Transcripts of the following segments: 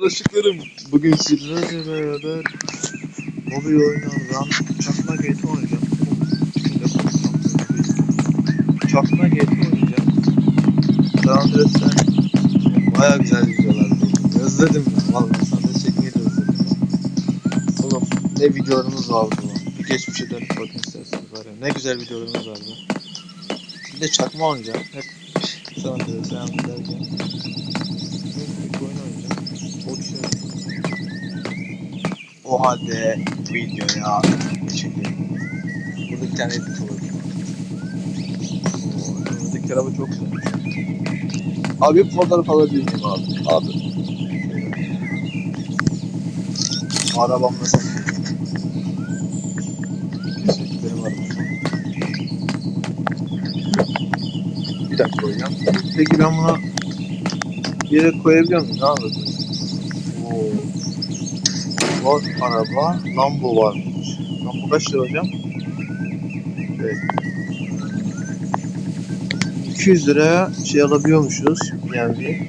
Arkadaşlarım bugün sizlerle beraber mobil oyunlardan Çakma GT oynayacağım. Çakma GT oynayacağım. San Andreas'ten baya güzel videolar. Özledim ya valla San Andreas çekmeyi de özledim. Oğlum ne videolarımız vardı lan. Bir geçmişe dönüp bakın isterseniz var ya. Ne güzel videolarımız vardı. Bir de çakma oynayacağım. Hep San Andreas, San Andreas derken. Bir oyun oynayacağım. O şey. O halde videoya geçelim. Burada bir tane edit olur. Önümüzdeki araba çok güzel. Abi bir fotoğraf alabilir miyim abi? Abi. Arabam nasıl? Bir dakika koyacağım. Peki ben buna yere koyabiliyor muyum? Ne yapıyorsun? Var araba. Lambo varmış. Lambo kaç lira hocam? Evet. 200 liraya şey alabiliyormuşuz. Yani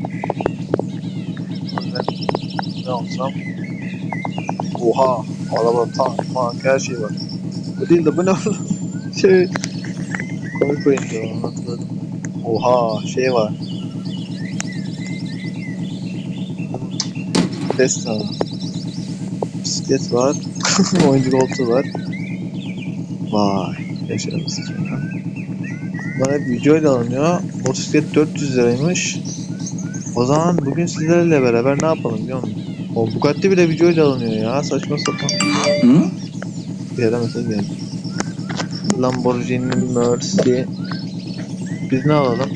ben ne alsam? Oha! Araba, tank, mank, her şey var. Bu değil de bu ne? Şey... Komik onu hatırladım. Oha! Şey var. Tesla. Bisiklet var. Oyuncu koltuğu var. Vay. Yaşarımız Bunlar hep videoyla alınıyor. Motosiklet 400 liraymış. O zaman bugün sizlerle beraber ne yapalım biliyor musun? O Bugatti bile videoyla alınıyor ya. Saçma sapan. Hı? Bir yere mesaj geldi. Lamborghini Mercy. Biz ne alalım?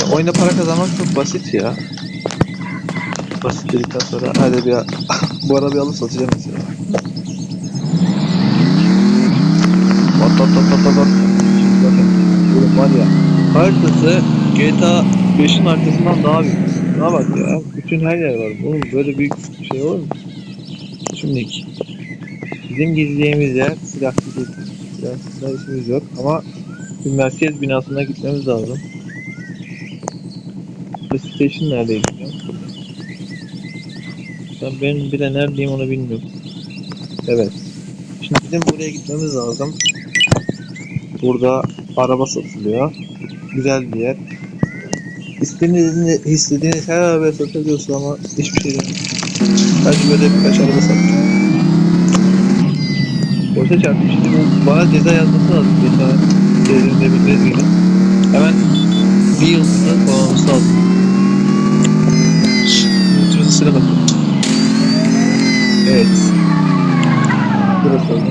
Ya oyunda para kazanmak çok basit ya. Basit sonra hadi bir bu arabayı alıp satacağım mesela. Bat bat bat bat. Şimdi bakın. Var ya. Haritası GTA 5'in haritasından daha büyük. Şuna bak ya. Bütün her yer var. Oğlum böyle büyük şey olur mu? Şimdi bizim gideceğimiz yer silah değil. Silah, silah işimiz yok ama bir merkez binasına gitmemiz lazım. PlayStation neredeydi ya? Ben, ben bile neredeyim onu bilmiyorum. Evet. Şimdi bizim buraya gitmemiz lazım. Burada araba satılıyor. Güzel bir yer. İstediğiniz, istediğiniz her araba satabiliyorsun ama hiçbir şey yok. Belki böyle birkaç araba satacağım. Boşa çarptım şimdi bana ceza yazması lazım. Ceza değerinde bilmeniz gibi. Hemen bir yıldızı koymamız lazım. Lütfen sıra bakın. Evet. Burası oldu.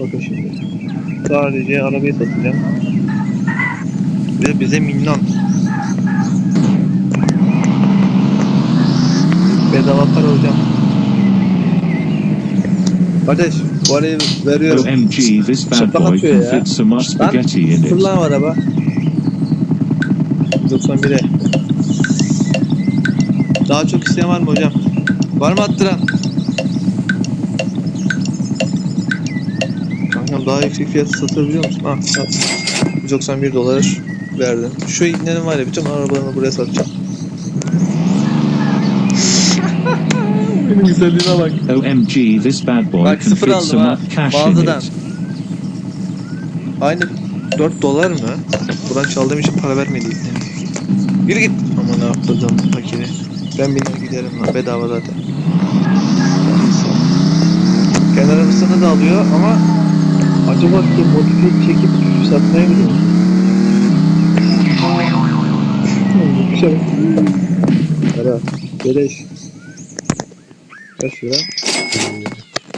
Bakın şimdi. Sadece arabayı satacağım. Ve bize minnan. Bedava para hocam. Kardeş bu arayı veriyorum. OMG, this bad boy can fit so much spaghetti in it. Fırlan araba. 91'e. Daha çok isteyen var mı hocam? Var mı attıran? Kankam daha yüksek fiyatı satabiliyor musun? Ah sat. 191 dolar verdim. Şu ibnenin var ya bütün arabalarını buraya satacağım. Benim güzelliğine bak. OMG, this bad boy Bak can fit aldım so ha. cash in it. Aynı 4 dolar mı? Buradan çaldığım için para vermedi. Yürü git. Aman ne yaptırdım fakiri. Ben biner giderim lan bedava zaten. Kendi arabasını da alıyor ama acaba ki modifiye çekip satmaya mı gidiyor? Para. Beleş. Kaç lira?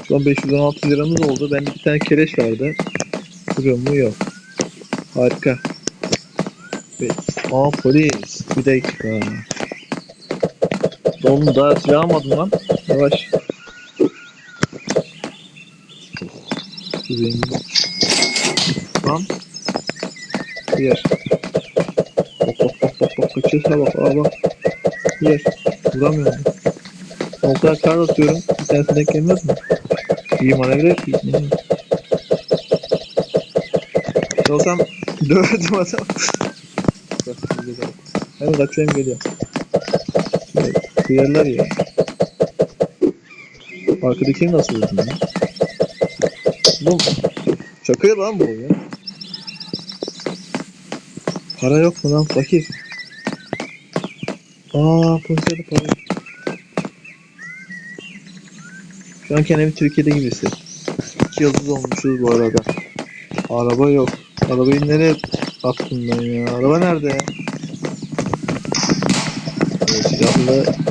Şu an 516 liramız oldu. Bende bir tane kereç vardı. Duruyor mu? Yok. Harika. Aa polis. Bir dakika. Oğlum daha silah almadım lan. Yavaş. Zengin. Lan. Yer. Bak bak bak bak bak kaçıyorsa bak aa bak. Yer. Vuramıyorum. Kadar kar atıyorum. Bir tanesi denk gelmez mi? İyi manevra. Ne? Olsam Dövdüm adam. Şimdi bak. Hem geliyor. Kıyarlar ya. Arkadakini nasıl vurdun ya? Bu şaka ya lan bu ya. Para yok mu lan fakir? Aa polisiyede para yok. Şu an kendimi Türkiye'de gibi hissediyorum. İki yıldız olmuşuz bu arada. Araba yok. Arabayı nereye attım ben ya? Araba nerede ya? Evet, silahlı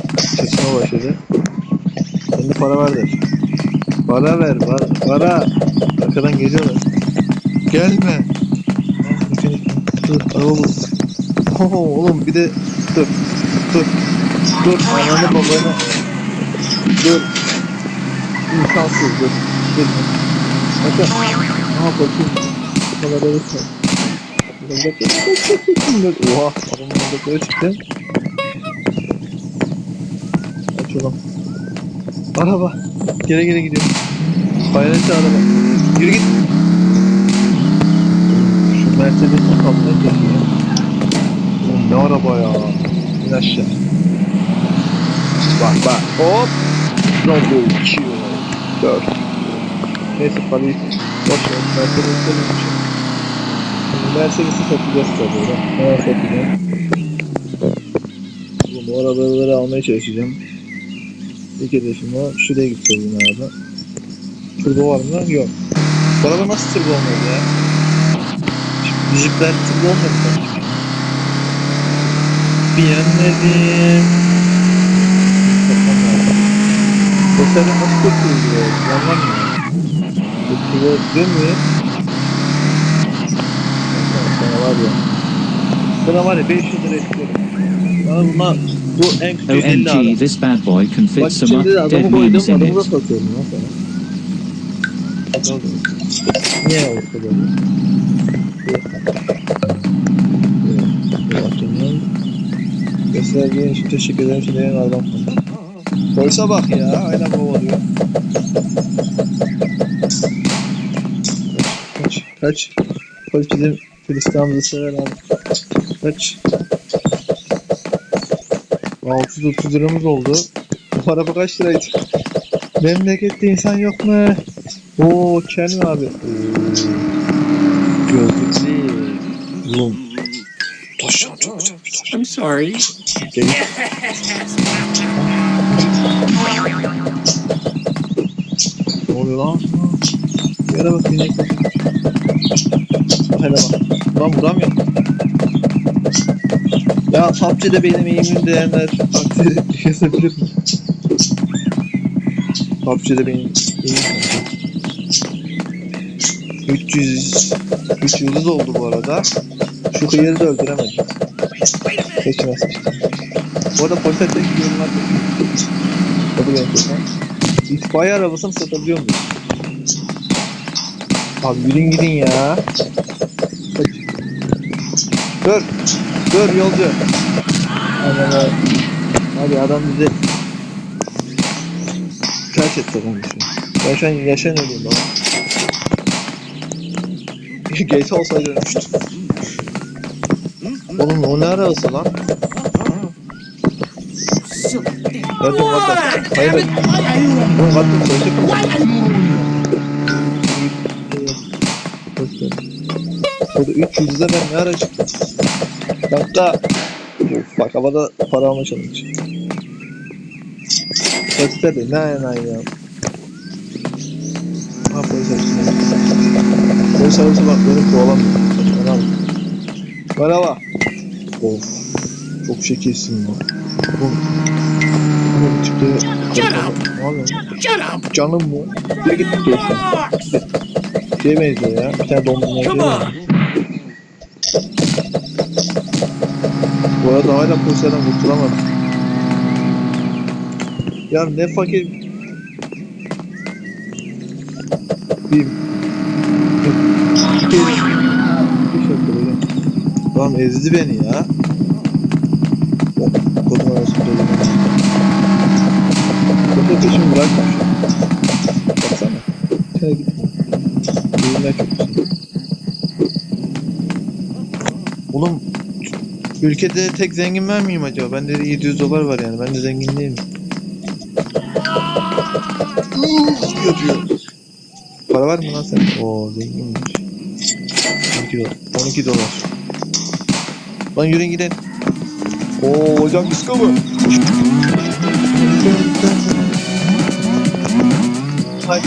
çatışma başladı. Sen de para ver der. Para ver, para. para. Arkadan geliyorlar. Gelme. Dur, araba bul. Oho, oğlum bir de dur. Dur. Dur, ananı babanı. Dur. İnsansız dur. Dur. Bakın. Aha bakayım. Kamerada lütfen. Oha, adamın önünde çıktı. Oğlum. Araba. Geri geri gidiyor. Paylaştı araba. Yürü git. Şu Mercedes'in kapına geliyor. Ne araba ya. İn aşağı. Bak bak. Hop. Double kill. Dört. Neyse parayı boş ver. Mercedes'e dönmüşüm. Şimdi Mercedes'i satacağız tabii. Hemen satacağım. Bu arabaları almaya çalışacağım. İlk hedefim o. Şuraya gideceğiz abi. Turbo var mı? Yok. Bu araba nasıl turbo olmadı ya? Jeep'ler turbo olmadı. Bilemedim. Bu sefer nasıl kurtuluyor? Yanlar mı? Kurtuluyor dönmüyor. Sana var ya. Sana var ya 500 lira istiyorum. Bana bunlar bu en kötü 150 abi. OMG, this bad boy can fit Bak some şimdi de dead adamı memes koydum, in adamı da it. satıyorum lan sana. Niye olsa böyle? Gösterdiğin için teşekkür ederim. Şimdi yayın adam. Polise bak ya, aynen kovalıyor. Kaç, kaç. Polis bizim Hristiyanımızı sever abi. Kaç. 630 liramız oldu. Bu araba kaç liraydı? Memlekette insan yok mu? Oo mi abi? Gözlüklü. Oğlum. Taşan çok güzel bir taş. I'm sorry. Gel. Ne oluyor lan? Yere bak inek hele bak. Lan vuramıyorum. Ya PUBG'de benim eğimim diyenler takdir yazabilir mi? PUBG'de benim eğimim 300 300 oldu bu arada. Şu hıyarı da öldüremedim. Seçme seçtim. Bu arada polise tek yorumlar benim seçmem. İtfaiye arabasını satabiliyor muyum? Abi yürüyün gidin ya. Dur. Dur yolcu. Aman abi. Abi adam bizi kaç etti konuşuyor. Ben şu an yaşayan ölüyüm baba. GTA olsaydı ölmüştüm. Oğlum o ne arabası lan? Hadi bakalım. Hayır. Oğlum kattım mı? Burada 300'e ben ne ara çıktım? Of, bak havada para alma challenge. Polisler de ne yana ya. Ha polis arabası. Polis arabası bak beni kovalamıyor. Merhaba. Of. Çok şekilsin. Ne oluyor? Shut up. Canım mı? Bir git geçsen. Şeye benziyor ya. Bir tane dondurma Come on. Bu arada hala polislerden kurtulamadım. Ya ne fakir... Bir... Bir... Bir şey. Tamam ezdi beni ya. Bak, Kodum arası dolu. Kodu peşimi an. Baksana. Şöyle git. Yürümek çok güzel. Oğlum ülkede tek zengin ben miyim acaba? Bende de 700 dolar var yani. Ben de zengin değilim. Uf, yapıyor. Para var mı lan sen? Oo zenginmiş. 12 dolar. 12 dolar. Lan yürüyün gidelim. Oo hocam disco mu? Haydi.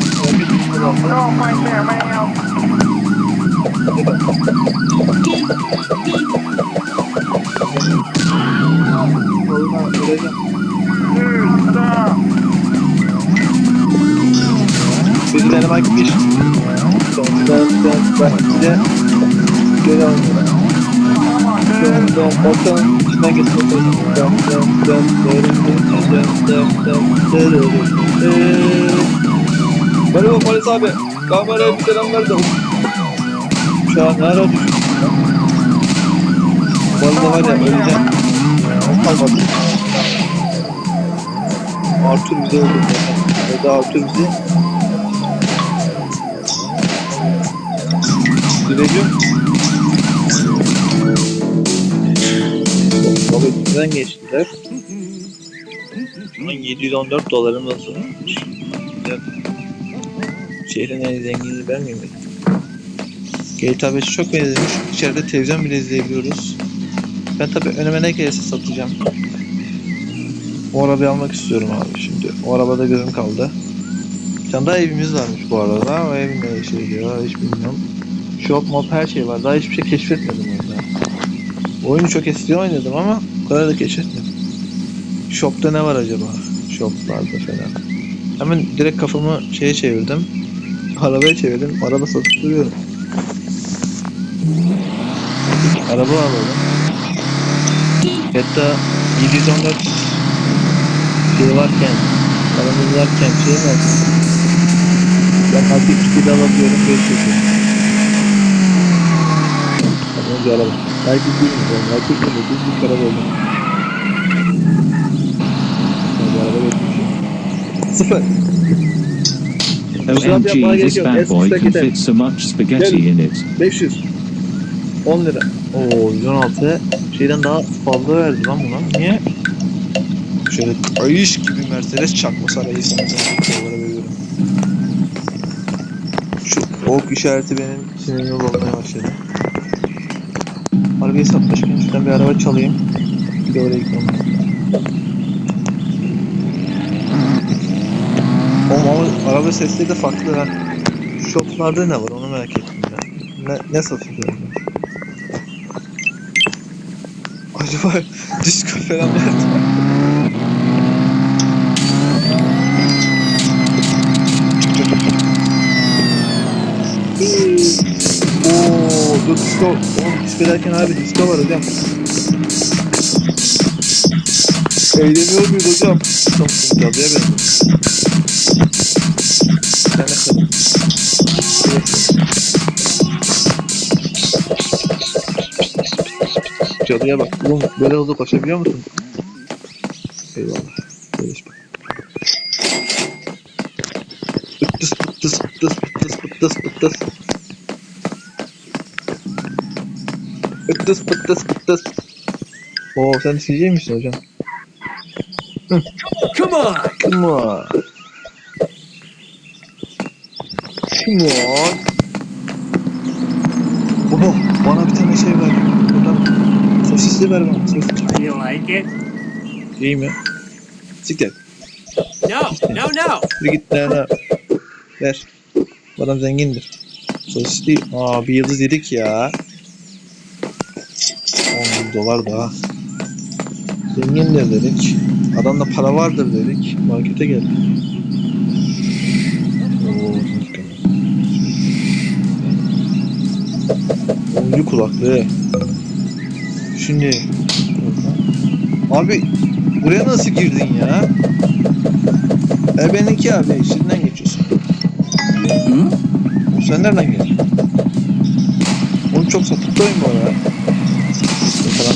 No, right there, right now. Bizlere bak bir. Sondan son bahçe. Geri alınır. Dön bakalım içine geç bakalım. Dön dön dön dön dön dön dön dön dön dön dön Merhaba polis abi. Kameraya bir selam ver de. Şu an ne ara düştün? Vallahi var ya öleceğim. Kalmadı. Arthur bize öldü. Ya da Arthur bizi Güvecim. Baba üstünden geçtiler. Ama 714 dolarımız varmış. Şehrin en zenginliği ben miyim? GTA 5'e çok benzemiş. İçeride televizyon bile izleyebiliyoruz. Ben tabii önüme ne gelirse satacağım. O arabayı almak istiyorum abi şimdi. O arabada gözüm kaldı. Bir daha evimiz varmış bu arada. O evin ne işe yarıyor hiç bilmiyorum. Shop mob her şey var. Daha hiçbir şey keşfetmedim orada. Oyunu çok eskiden oynadım ama o kadar da keşfetmedim. Shop'ta ne var acaba? Shop'larda falan. Hemen direkt kafamı şeye çevirdim. Arabaya çevirdim. Araba satıp duruyorum. Araba alalım. Hatta 714 şey varken, paramız varken şey var. Ben artık bir de alabiliyorum 500. Önce araba. Belki bilmiyorum. Belki bilmiyorum. Düz bir araba. Hadi araba geçmiş. Sıfır. OMG, this bad boy can gidelim. fit so much spaghetti in it. 500. 10 lira. Oo 116. Şeyden daha fazla verdi lan buna. Niye? Şöyle ayış gibi Mercedes çakma sarayı sana dolara veriyorum. Şu ok işareti benim sinirimi olmaya başladı. Arabayı satmışken şuradan bir araba çalayım. Bir de oraya gitmem. Ama araba sesleri de farklı ha. Shoplarda ne var onu merak ettim ben. Ne, ne satılıyor? Acaba disco falan nerede? Oo, dur disco. Oğlum disco derken abi disco var hocam. Eğleniyor muyuz hocam? Tamam, cadıya benziyor. Sen Cadıya bak. Oğlum böyle hızlı koşabiliyor musun? Eyvallah. Böyleyiz bak. Pıttıs pıttıs pıttıs pıttıs pıttıs pıttıs. Pıttıs pıttıs pıttıs. Oo sen CJ misin hocam? Come on! Come on. Come on. Oh, bana bir tane şey ver. Sesli ver bana. Sesli. Do you like it? İyi mi? Siktir. No, no, no. Bir git ne ne. Ver. Bu adam zengindir. Sosisli. Aa bir yıldız yedik ya. 10 bin dolar daha. Zengindir dedik. Adamda para vardır dedik. Markete geldik. Oo, Ünlü kulaklığı. Şimdi. Abi buraya nasıl girdin ya? E benimki abi içinden geçiyorsun. Sen nereden geldin? Onu çok sapıttı oyun bu arada. Falan.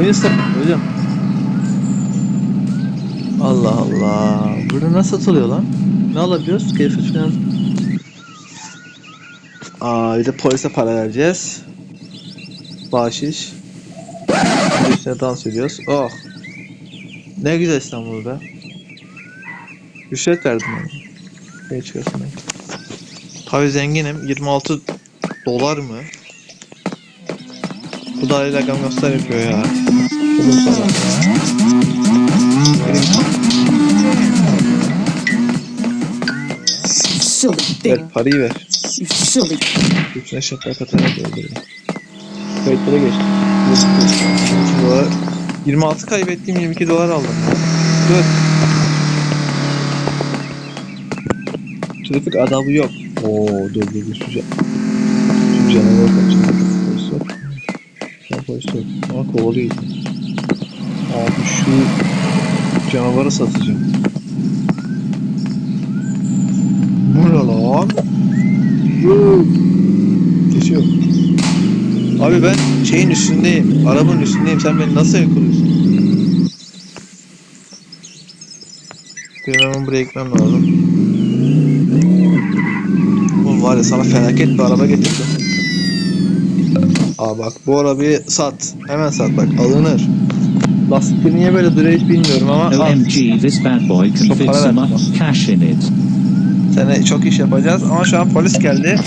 Oyun sapıttı hocam. Allah Allah. Burada nasıl satılıyor lan? Ne alabiliyoruz? Keyfi falan. Aa bir de polise para vereceğiz. Bahşiş. Üstüne dans ediyoruz. Oh. Ne güzel İstanbul be. Rüşvet verdim ben. Ne çıkarsın ben. Tabii zenginim. 26 dolar mı? Bu da hala gamyoslar yapıyor ya. Silly thing. Ver parayı ver. Üstüne şapka atarak 22 dolar. 26 kaybettiğim 22 dolar aldım. Dur. Trafik adabı yok. Oo dur dur dur. Şu, şu canavar kaçıyor. Polis yok. An polis. Ama kovalıyor. Abi şu canavarı satacağım. Bu ne lan? Geçiyor. Abi ben şeyin üstündeyim. Arabanın üstündeyim. Sen beni nasıl yakalıyorsun? Benim hemen buraya gitmem lazım. Oğlum var ya sana felaket bir araba getirdim. Aa bak bu arabayı sat. Hemen sat bak alınır. Lastikleri niye böyle duruyor hiç bilmiyorum ama. OMG, this bad boy can Çok fit para so much cash in it. Sene çok iş yapacağız ama şu an polis geldi.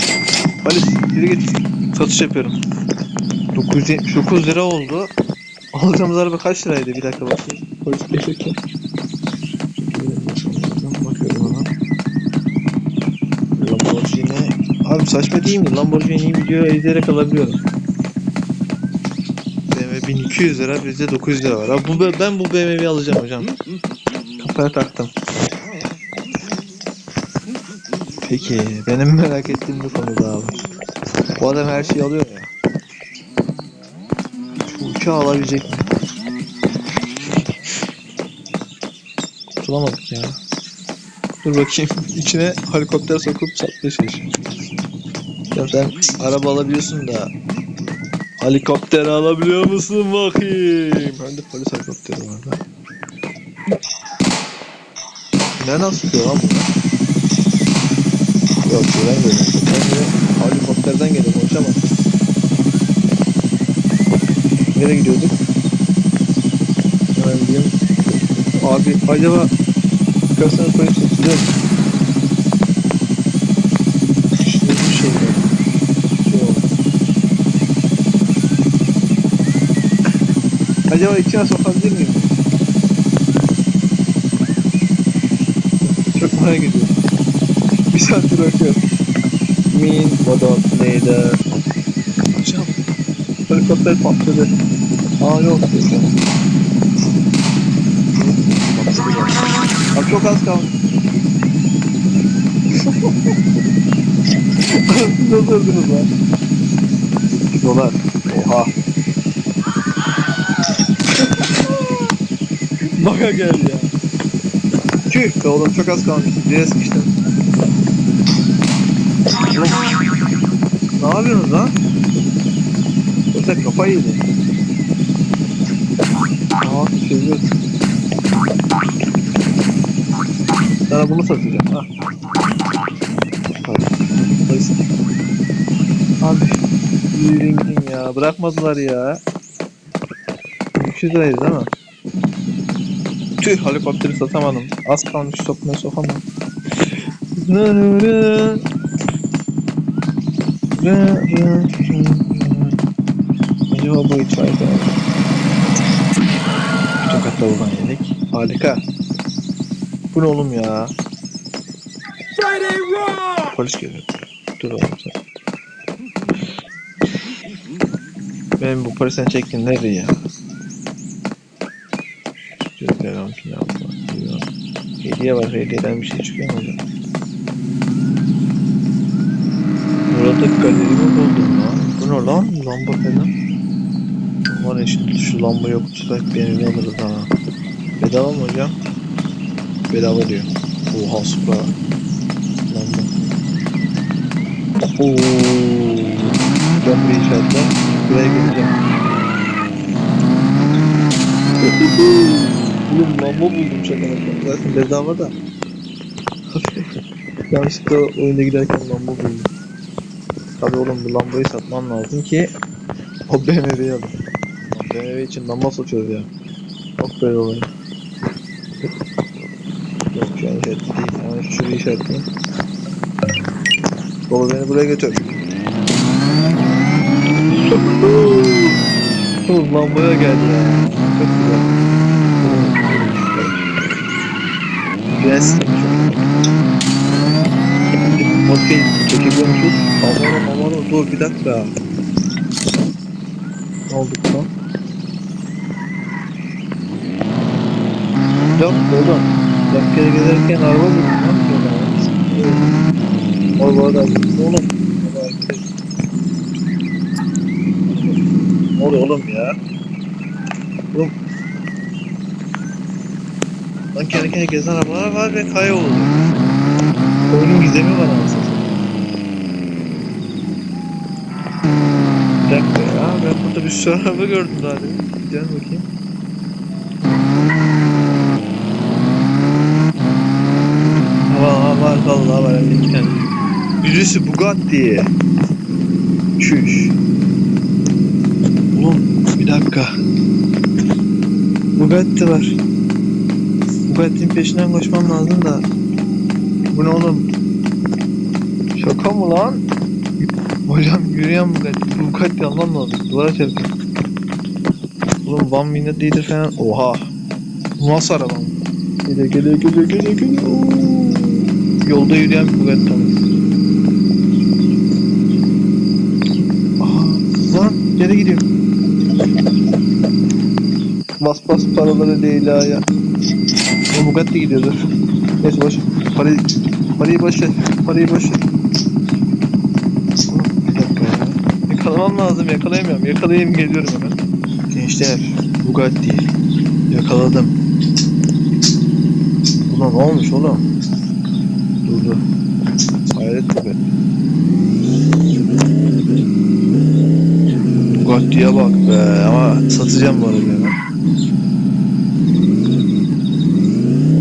Polis yürü git. Satış yapıyorum. 979 lira oldu. Alacağımız araba kaç liraydı? Bir dakika bakayım. Polis gelirken. Bakıyorum ona. Lamborghini. Abi saçma değil mi? Lamborghini'yi videoya izleyerek alabiliyorum. BMW 1200 lira bizde 900 lira var. Abi bu, ben bu BMW'yi alacağım hocam. Kafaya taktım. Peki benim merak ettiğim bu konuda abi. Bu adam her şeyi alıyor ya. Uçağı alabilecek? Kurtulamadık ya. Dur bakayım içine helikopter sokup çatla şey. Ya sen araba alabiliyorsun da helikopter alabiliyor musun bakayım? Bende polis helikopteri var lan. Nereden sıkıyor lan bu? Yok şuradan geliyor. Ben de helikopterden geliyor konuşamam. Nereye gidiyorduk? Hemen gideyim. Abi acaba polis tutuluyor mu? Şimdi bir şey var. Acaba içine sokabilir miyim? Çok merak ediyorum. Bir saattir bakıyorum. Min, Modon, Neyder. Hocam. Helikopter patladı. Aa yok. Abi çok az kaldı. Siz öldürdünüz lan. 2 dolar. Oha. Baka gel ya. Tüh be oğlum çok az kalmış. Direğe sıkıştım. Ne yapıyorsunuz lan? Yoksa kafayı yedi. Aa çözüyor. Sana bunu satacağım ha. Hadi. Abi yürüyün ya. Bırakmadılar ya. 200 liraydı değil mi? Tüh helikopteri satamadım. Az kalmış sokmaya sokamam. Acaba bu itfaiye Tokat tavuğundan yedik. Harika. Bu ne oğlum ya? Polis geliyor. Dur oğlum sen. Benim bu polisten çektiğin nerede ya? Devam filan falan. Hediye var. Hediyeden bir şey çıkıyor mu hocam? Burada galeri mi buldum lan? Bu ne lan? Lamba falan. Var ya şu lamba yok tutsak benim alırız ha. Bedava mı hocam? Bedava diyor. Oha supra. Lamba. Oo. Ben bir işaretle buraya geleceğim. Oğlum lamba buldum şaka maka. Zaten bedava da. Yanlışlıkla oyuna giderken lamba buldum. Tabii oğlum bu lambayı satmam lazım ki o BMW'yi alır. BMW için lamba satıyoruz ya. Yok böyle olay. Yok şu an işaretli değil. Hemen şurayı işaretleyeyim. Baba beni buraya götür. Oğlum lambaya geldi ya. Çok güzel. Biraz Modifiye çekebiliyormuşuz. Aman aman dur bir dakika. Ne oldu lan? Yok oğlum. Dakikaya gelirken araba buldum. Ne? O bu arada oğlum. Ne oluyor oğlum ya? Oğlum. Lan kendi kendine gezen arabalar var ve kayboldu. Oyunun gizemi var satayım. Bir dakika ya ben burada bir sürü araba gördüm daha demin. Gidelim bakayım. Var vallahi var tane. Birisi Bugatti. Çüş. Oğlum bir dakika. Bugatti var. Bugatti'nin peşinden koşmam lazım da. Bu ne oğlum? Şaka mı lan? Hocam yürüyen Bugatti. Bugatti almam lazım. Duvara çarpıyor. Oğlum One Minute değildir falan. Oha. Nasıl araba? Geliyor geliyor geliyor geliyor geliyor. Yolda yürüyen Bugatti ama. Aha. Lan geri gidiyor. Bas bas paraları değil ha ya. O Bugatti gidiyordu. Neyse boş. Parayı, parayı boş ver. Parayı boş ver. Yakalamam lazım. Yakalayamıyorum. Yakalayayım geliyorum hemen. Gençler. Bugatti. Yakaladım. Ulan ne olmuş oğlum? Bugatti'ye bak be ama satacağım bu arabayı hemen.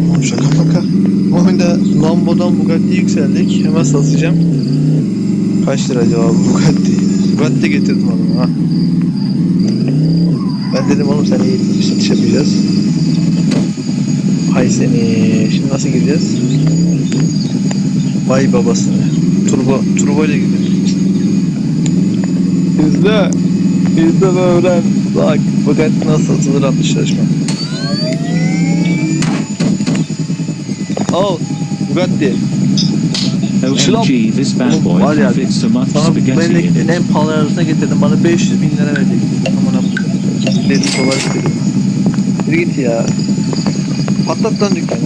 Oğlum şaka maka. Bu oyunda Lambo'dan Bugatti yükseldik. Hemen satacağım. Kaç lira acaba bu Bugatti? Bugatti getirdim adamı ha. Ben dedim oğlum sen iyi satış yapacağız. Hay seni. Şimdi nasıl gideceğiz? Vay babasını. Turbo, turbo ile gidiyoruz. İzle. İzle ve öğren. Bak Bugatti nasıl satılır adlı çalışma. Al. Bugatti. OMG, this bad boy Var ya, fits so much Sana bu spaghetti in it. en pahalı arabasına getirdim. Bana 500 bin lira verecek. Aman abla. Dedi dolar istedim. Yürü git ya. Patlat lan dükkanı.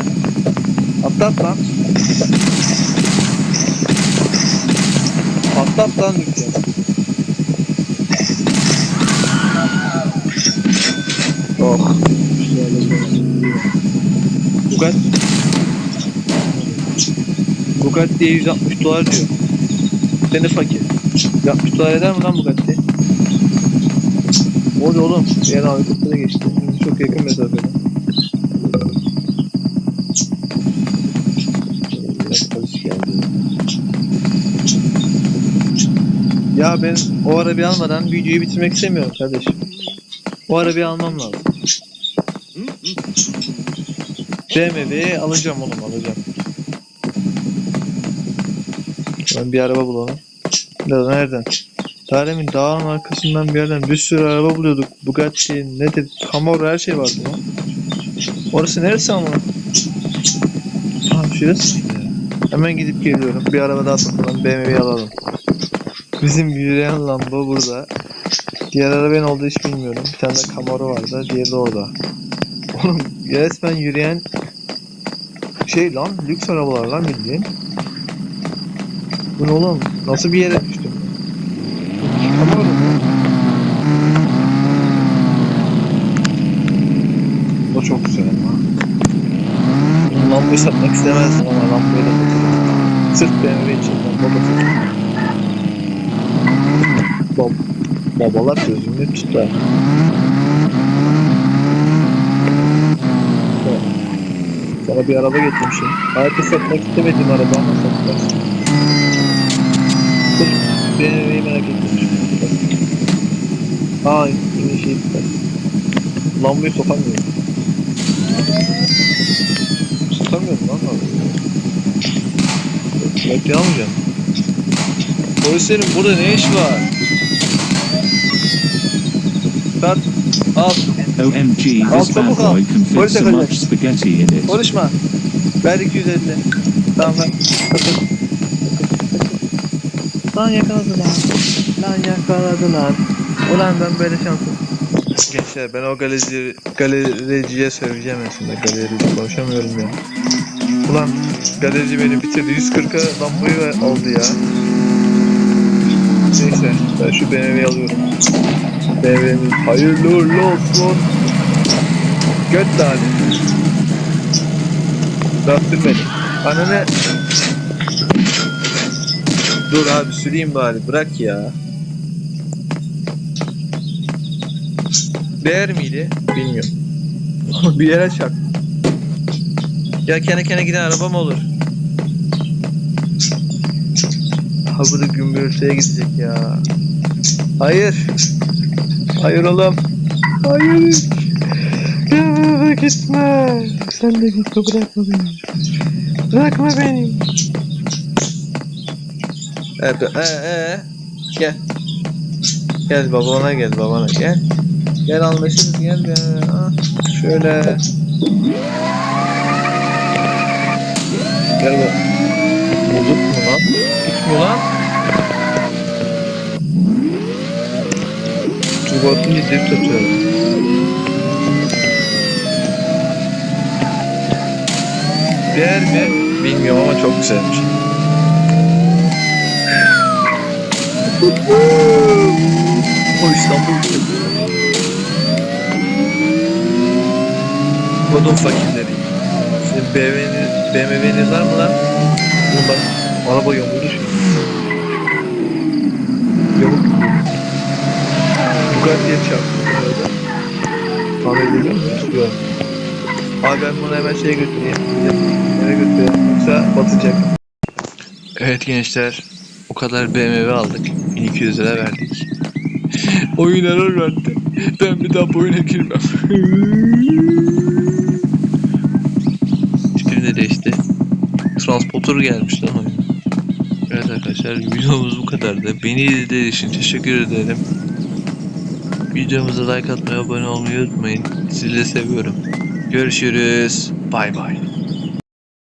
Patlat lan. Patlat lan dükkanı. Oh. Bugatti. Bugatti'ye 160 dolar diyor. Seni fakir. 160 dolar eder mi lan Bugatti? Oluyor oğlum? Diğer hareketine geçti. Çok yakın mesafede. Ya ben o arabayı almadan videoyu bitirmek istemiyorum kardeşim. O arabayı almam lazım. BMW'yi alacağım oğlum alacağım. Ben bir araba bulalım. Ya nereden? Daha demin dağın arkasından bir yerden bir sürü araba buluyorduk. Bugatti, ne dedi? Camaro her şey vardı lan. Orası neresi ama? Ha şurası? Hemen gidip geliyorum. Bir araba daha satalım. BMW'yi alalım. Bizim yürüyen lamba burada. Diğer arabanın olduğu hiç bilmiyorum. Bir tane de Camaro vardı. Diğeri de orada. Oğlum resmen yürüyen şey lan lüks arabalar lan bildiğin. Bu ne oğlum? Nasıl bir yere düştüm? Tamam. Bu çok güzel ama. Lambayı satmak istemezdim ama lambayı da satmak. Sırf BMW için lamba Bab babalar sözünü tutar. Sana bir araba getirmişim. Hayatta satmak istemediğim araba ama satacaksın. Sırf BMW'yi merak etmişim. Aa yine şey tutar. Lambo'yu sokamıyorum. Sokamıyorum lan abi. Bekle almayacağım. Polislerin burada ne iş var? Kart al. OMG, this bad boy can fit so much spaghetti in it. Konuşma. Ver 250. Tamam ver. Lan yakaladılar. Lan yakaladılar. Ulan ben böyle şansım. Gençler ben o galerici, galericiye söyleyeceğim aslında. Galerici konuşamıyorum ya. Ulan galerici beni bitirdi. 140'a lambayı aldı ya. Neyse ben şu BMW'yi alıyorum. BMW'miz hayırlı uğurlu olsun. Göt tane. Dağıttın beni. Ananı... Dur abi süreyim bari bırak ya. Değer miydi? Bilmiyorum. bir yere çarp. Ya kene kene giden araba mı olur? Ha bu da gümbürtüye gidecek ya. Hayır. Hayır oğlum. Hayır. Gitme gitme. Sen de gitme bırakma beni. Bırakma beni. Evet, ee, ee. Gel. Gel babana gel babana gel. Gel anlaşırız gel gel. Ah, şöyle. Gel bak. Bulduk mu lan? Gitmiyor lan. Çubuğatın gidip tutuyorum. Değer mi? Bilmiyorum ama çok güzelmiş. o İstanbul Kodum fakirleri. Şimdi BMW'niz, BMW'niz var mı lan? Oğlum bak araba yamuldu şimdi. Bugatti'ye çarptı. böyle. Tahmin edebiliyor musun? Yok. Abi ben bunu hemen şeye götüreyim. Nereye götüreyim? Yoksa batacak. Evet gençler. O kadar BMW aldık. 1200 lira verdik. Oyun error verdi. Ben bir daha bu oyuna girmem. Tipim de değişti. Transporter gelmiş lan oyuna. Evet arkadaşlar videomuz bu kadardı. Beni izlediğiniz için teşekkür ederim. Videomuza like atmayı, abone olmayı unutmayın. Sizi de seviyorum. Görüşürüz. Bay bay.